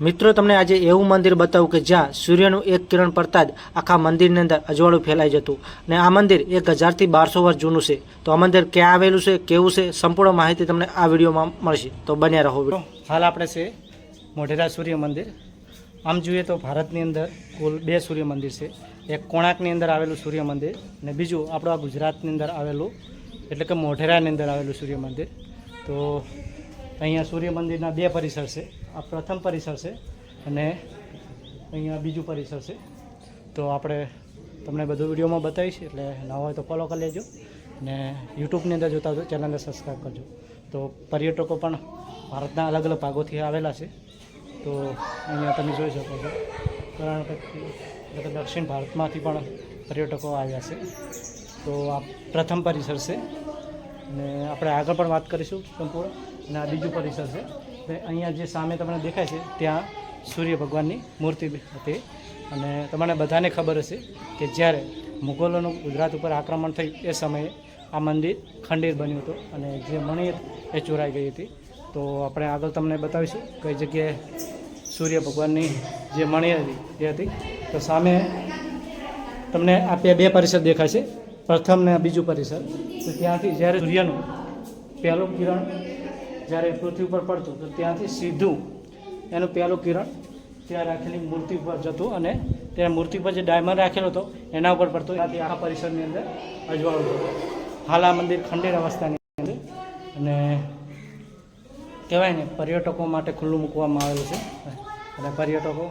મિત્રો, તમને આજે એવું મંદિર બતાવું કે જ્યાં સૂર્યનું એક કિરણ પડતા જ આખા મંદિરની અંદર અજવાળું ફેલાઈ જતું અને આ મંદિર એક હજારથી બારસો વર્ષ જૂનું છે. તો આ મંદિર ક્યાં આવેલું છે, કેવું છે, સંપૂર્ણ માહિતી તમને આ વિડીયોમાં મળશે. તો બન્યા રહો હાલ આપણે છે મોઢેરા સૂર્ય મંદિર. આમ જોઈએ તો ભારતની અંદર કુલ બે સૂર્ય મંદિર છે. એક કોણાર્કની અંદર આવેલું સૂર્ય મંદિર અને બીજું આપણું આ ગુજરાતની અંદર આવેલું, એટલે કે મોઢેરાની અંદર આવેલું સૂર્ય મંદિર. તો અહીંયા સૂર્ય મંદિરના બે પરિસર છે. આ પ્રથમ પરિસર છે અને અહીંયા બીજું પરિસર છે. તો આપણે તમને બધું વિડીયોમાં બતાવીશ, એટલે ના હોય તો ફોલો કરી લેજો ને યુટ્યુબની અંદર જોતા હોય ચેનલને સબસ્ક્રાઈબ કરજો. તો પર્યટકો પણ ભારતના અલગ અલગ ભાગોથી આવેલા છે. તો અહીંયા તમે જોઈ શકો છો. કારણ કે દક્ષિણ ભારતમાંથી પણ પર્યટકો આવ્યા છે. તો આ પ્રથમ પરિસર છે. અને આપણે આગળ પણ વાત કરીશું સંપૂર્ણ. અને આ બીજું પરિસર છે. અહીંયા જે સામે તમને દેખાય છે, ત્યાં સૂર્ય ભગવાનની મૂર્તિ હતી. અને તમને બધાને ખબર હશે કે જ્યારે મુગલોનું ગુજરાત ઉપર આક્રમણ થયું એ સમયે આ મંદિર ખંડિત બન્યું હતું અને જે મણિ એ ચોરાઈ ગઈ હતી. તો આપણે આગળ તમને બતાવીશું કઈ જગ્યાએ સૂર્ય ભગવાનની જે મણિ હતી, એ હતી. તો સામે તમને આ બે પરિસર દેખાય છે. પ્રથમ ને બીજું પરિસર તો ત્યાંથી જ્યારે સૂર્યનું પહેલું કિરણ જ્યારે પૃથ્વી ઉપર પડતું, તો ત્યાંથી સીધું એનું પહેલું કિરણ ત્યાં રાખેલી મૂર્તિ ઉપર જતું અને ત્યાં મૂર્તિ પર જે ડાયમંડ રાખેલો હતો, એના ઉપર પડતો. ત્યાંથી આ પરિસરની અંદર અજવાળું થતું હાલ આ મંદિર ખંડેર અવસ્થાની અંદર અને કહેવાય ને, પર્યટકો માટે ખુલ્લું મૂકવામાં આવેલું છે. અને પર્યટકો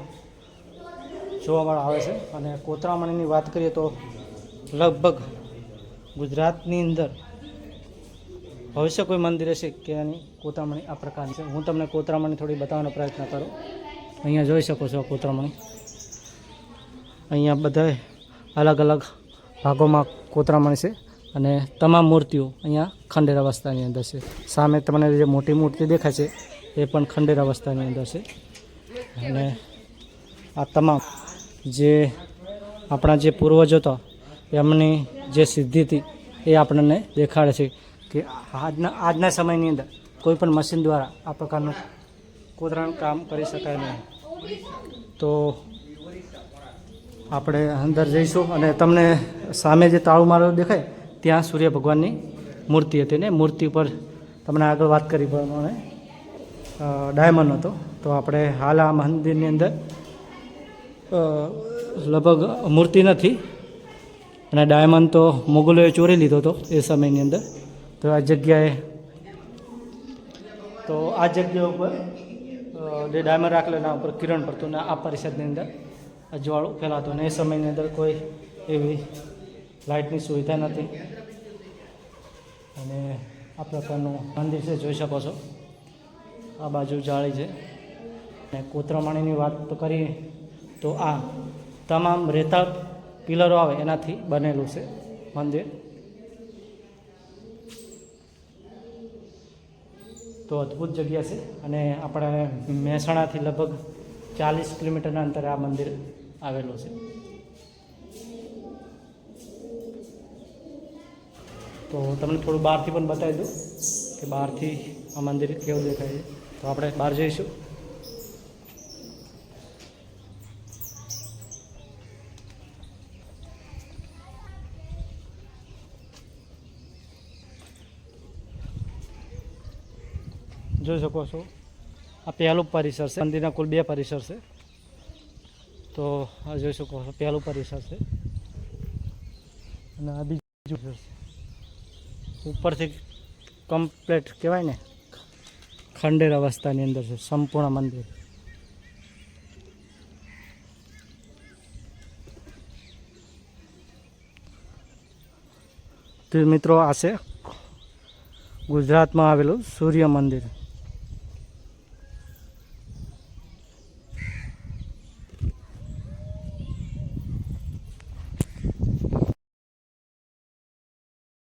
જોવામાં આવે છે. અને કોતરામણીની વાત કરીએ તો લગભગ ગુજરાતની અંદર ભવિષ્ય કોઈ મંદિર હશે કે એની કોતરામણી, આ પ્રકારની છે. હું તમને કોતરામણી થોડી બતાવવાનો પ્રયત્ન કરું. અહીંયા જોઈ શકો છો કોતરામણી. અહીંયા બધા અલગ અલગ ભાગોમાં કોતરામણી છે અને તમામ મૂર્તિઓ અહીંયા ખંડેર અવસ્થાની અંદર છે. સામે તમને જે મોટી મૂર્તિ દેખાય છે, એ પણ ખંડેર અવસ્થાની અંદર છે. અને આ તમામ જે આપણા જે પૂર્વજો હતા, એમની જે સિદ્ધિ હતી, એ આપણને દેખાડે છે. કે આજના આજના સમયની અંદર કોઈ પણ મશીન દ્વારા આ પ્રકારનું કોતરાણ કામ કરી શકાય નહીં. તો આપણે અંદર જઈશું અને તમને સામે જે તાળુ મારો દેખાય, ત્યાં સૂર્ય ભગવાનની મૂર્તિ હતી ને મૂર્તિ ઉપર તમને આગળ વાત કરી પ્રમાણે ડાયમંડ હતો. તો આપણે હાલ આ મંદિરની અંદર લગભગ મૂર્તિ નથી. અને ડાયમંડ તો મુગલોએ ચોરી લીધો હતો એ સમયની અંદર. તો આ જગ્યાએ તો આ જગ્યા ઉપર જે ડાયમંડ રાખેલો એના ઉપર કિરણ પડતું ને આ પરિષદની અંદર અજવાળું ફેલાતું અને એ સમયની અંદર કોઈ એવી લાઇટની સુવિધા નથી. અને આ પ્રકારનું મંદિર છે, જોઈ શકો છો. આ બાજુ જાળી છે. અને કોતરમાણીની વાત તો કરીએ, તો આ તમામ રેતાળ પિલરો આવે એનાથી બનેલું છે મંદિર. તો અદ્ભુત જગ્યા છે અને આપણે મહેસાણાથી લગભગ ચાલીસ કિલોમીટરના અંતરે આ મંદિર આવેલું છે. તો તમને થોડું બહારથી પણ બતાવી દઉં કે બહારથી આ મંદિર કેવું દેખાય છે. તો આપણે બહાર જઈશું. જોઈ શકો છો. આ પહેલું પરિસર છે. મંદિરના કુલ બે પરિસર છે. તો આ જોઈ શકો છો, પહેલું પરિસર છે. અને આ બીજું ઉપરથી કમ્પ્લેટ કહેવાય ને, ખંડેર અવસ્થાની અંદર છે, સંપૂર્ણ મંદિર. તો મિત્રો આ છે ગુજરાતમાં આવેલું સૂર્ય મંદિર.